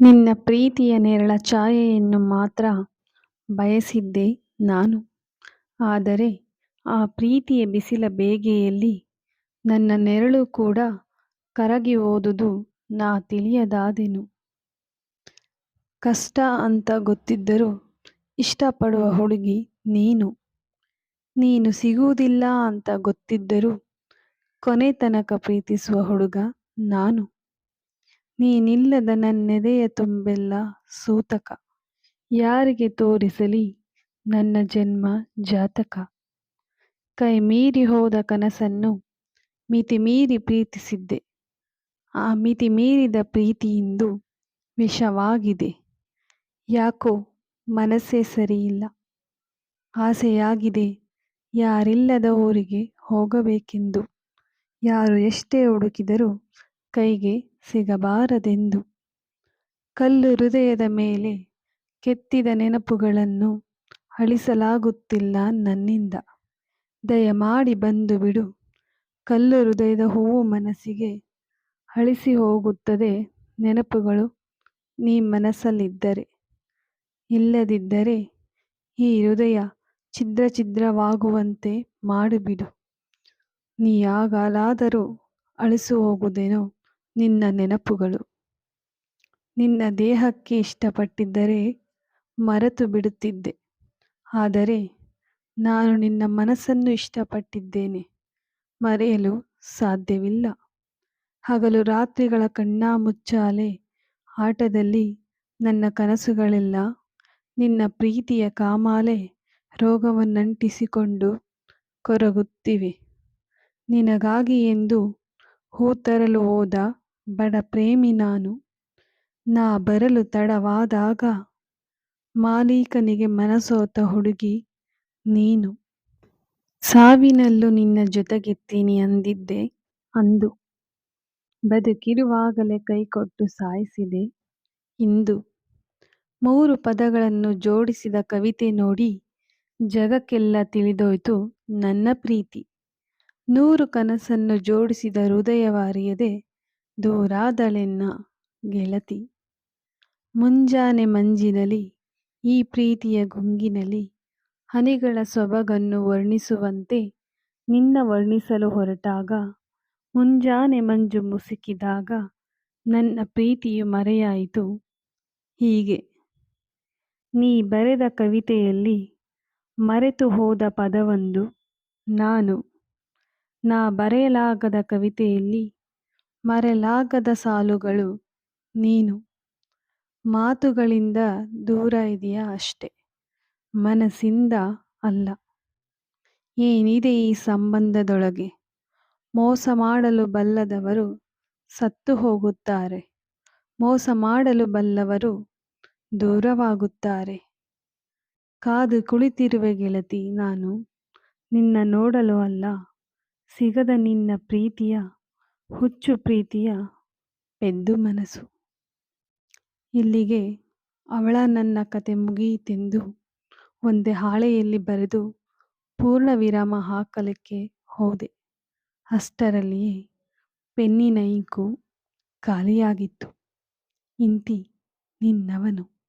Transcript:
ನಿನ್ನ ಪ್ರೀತಿಯ ನೆರಳ ಛಾಯೆಯನ್ನು ಮಾತ್ರ ಬಯಸಿದ್ದೆ ನಾನು. ಆದರೆ ಆ ಪ್ರೀತಿಯ ಬಿಸಿಲ ಬೇಗೆಯಲ್ಲಿ ನನ್ನ ನೆರಳು ಕೂಡ ಕರಗಿ ಓದುದು ನಾ ತಿಳಿಯದಾದೆನು. ಕಷ್ಟ ಅಂತ ಗೊತ್ತಿದ್ದರೂ ಇಷ್ಟಪಡುವ ಹುಡುಗಿ ನೀನು. ನೀನು ಸಿಗುವುದಿಲ್ಲ ಅಂತ ಗೊತ್ತಿದ್ದರೂ ಕೊನೆತನಕ ಪ್ರೀತಿಸುವ ಹುಡುಗ ನಾನು. ನೀನಿಲ್ಲದ ನನ್ನೆದೆಯ ತುಂಬೆಲ್ಲ ಸೂತಕ. ಯಾರಿಗೆ ತೋರಿಸಲಿ ನನ್ನ ಜನ್ಮ ಜಾತಕ. ಕೈ ಮೀರಿ ಹೋದ ಕನಸನ್ನು ಮಿತಿಮೀರಿ ಪ್ರೀತಿಸಿದ್ದೆ. ಆ ಮಿತಿ ಮೀರಿದ ಪ್ರೀತಿಯಿಂದು ವಿಷವಾಗಿದೆ. ಯಾಕೋ ಮನಸ್ಸೇ ಸರಿಯಿಲ್ಲ. ಆಸೆಯಾಗಿದೆ ಯಾರಿಲ್ಲದ ಊರಿಗೆ ಹೋಗಬೇಕೆಂದು. ಯಾರು ಎಷ್ಟೇ ಹುಡುಕಿದರೂ ಕೈಗೆ ಸಿಗಬಾರದೆಂದು. ಕಲ್ಲು ಹೃದಯದ ಮೇಲೆ ಕೆತ್ತಿದ ನೆನಪುಗಳನ್ನು ಅಳಿಸಲಾಗುತ್ತಿಲ್ಲ ನನ್ನಿಂದ. ದಯಮಾಡಿ ಬಂದು ಬಿಡು. ಕಲ್ಲು ಹೃದಯದ ಹೂವು ಮನಸ್ಸಿಗೆ ಅಳಿಸಿ ಹೋಗುತ್ತದೆ ನೆನಪುಗಳು ನೀ ಮನಸ್ಸಲ್ಲಿದ್ದರೆ. ಇಲ್ಲದಿದ್ದರೆ ಈ ಹೃದಯ ಛಿದ್ರ ಛಿದ್ರವಾಗುವಂತೆ ಮಾಡಿಬಿಡು. ನೀ ಯಾಗಲಾದರೂ ಅಳಿಸಿಹೋಗುವುದೇನೋ ನಿನ್ನ ನೆನಪುಗಳು. ನಿನ್ನ ದೇಹಕ್ಕೆ ಇಷ್ಟಪಟ್ಟಿದ್ದರೆ ಮರೆತು ಬಿಡುತ್ತಿದ್ದೆ. ಆದರೆ ನಾನು ನಿನ್ನ ಮನಸ್ಸನ್ನು ಇಷ್ಟಪಟ್ಟಿದ್ದೇನೆ. ಮರೆಯಲು ಸಾಧ್ಯವಿಲ್ಲ. ಹಗಲು ರಾತ್ರಿಗಳ ಕಣ್ಣಾಮುಚ್ಚಾಲೆ, ಆಟದಲ್ಲಿ ನನ್ನ ಕನಸುಗಳೆಲ್ಲ ನಿನ್ನ ಪ್ರೀತಿಯ ಕಾಮಾಲೆ ರೋಗವನ್ನಂಟಿಸಿಕೊಂಡು ಕೊರಗುತ್ತಿವೆ. ನಿನಗಾಗಿ ಎಂದು ಹೂ ತರಲು ಹೋದ ಬಡ ಪ್ರೇಮಿ ನಾನು. ನಾ ಬರಲು ತಡವಾದಾಗ ಮಾಲೀಕನಿಗೆ ಮನಸೋತ ಹುಡುಗಿ ನೀನು. ಸಾವಿನಲ್ಲೂ ನಿನ್ನ ಜೊತೆಗಿರ್ತೀನಿ ಅಂದಿದ್ದೆ ಅಂದು. ಬದುಕಿರುವಾಗಲೇ ಕೈಕೊಟ್ಟು ಸಾಯಿಸಿದೆ ಇಂದು. ಮೂರು ಪದಗಳನ್ನು ಜೋಡಿಸಿದ ಕವಿತೆ ನೋಡಿ ಜಗಕ್ಕೆಲ್ಲ ತಿಳಿದೋಯ್ತು ನನ್ನ ಪ್ರೀತಿ. ನೂರು ಕನಸನ್ನು ಜೋಡಿಸಿದ ಹೃದಯವಾರಿಯದೆ ದೂರಾದಳೆನ್ನ ಗೆಳತಿ. ಮುಂಜಾನೆ ಮಂಜಿನಲಿ, ಈ ಪ್ರೀತಿಯ ಗುಂಗಿನಲಿ, ಹನಿಗಳ ಸೊಬಗನ್ನು ವರ್ಣಿಸುವಂತೆ ನಿನ್ನ ವರ್ಣಿಸಲು ಹೊರಟಾಗ, ಮುಂಜಾನೆ ಮಂಜು ಮುಸುಕಿದಾಗ ನನ್ನ ಪ್ರೀತಿಯು ಮರೆಯಾಯಿತು ಹೀಗೆ. ನೀ ಬರೆದ ಕವಿತೆಯಲ್ಲಿ ಮರೆತು ಹೋದ ಪದವೊಂದು ನಾನು. ನಾ ಬರೆಯಲಾಗದ ಕವಿತೆಯಲ್ಲಿ ಮರೆಯಲಾಗದ ಸಾಲುಗಳು ನೀನು. ಮಾತುಗಳಿಂದ ದೂರ ಇದೆಯಾ ಅಷ್ಟೆ ಮನಸ್ಸಿಂದ ಅಲ್ಲ. ಏನಿದೆ ಈ ಸಂಬಂಧದೊಳಗೆ ಮೋಸ ಮಾಡಲು ಬಲ್ಲದವರು ಸತ್ತು ಹೋಗುತ್ತಾರೆ. ಮೋಸ ಮಾಡಲು ಬಲ್ಲವರು ದೂರವಾಗುತ್ತಾರೆ. ಕಾದು ಕುಳಿತಿರುವೆ ಗೆಳತಿ, ನಾನು ನಿನ್ನ ನೋಡಲು ಅಲ್ಲ ಸಿಗದ ನಿನ್ನ ಪ್ರೀತಿಯ, ಹುಚ್ಚು ಪ್ರೀತಿಯ ಪೆದ್ದು ಮನಸ್ಸು. ಇಲ್ಲಿಗೆ ಅವಳ ನನ್ನ ಕತೆ ಮುಗಿಯಿತೆಂದು ಒಂದೇ ಹಾಳೆಯಲ್ಲಿ ಬರೆದು ಪೂರ್ಣ ವಿರಾಮ ಹಾಕಲಿಕ್ಕೆ ಹೋದೆ. ಅಷ್ಟರಲ್ಲಿಯೇ ಪೆನ್ನಿನ ಇಂಕು ಖಾಲಿಯಾಗಿತ್ತು. ಇಂತಿ ನಿನ್ನವನು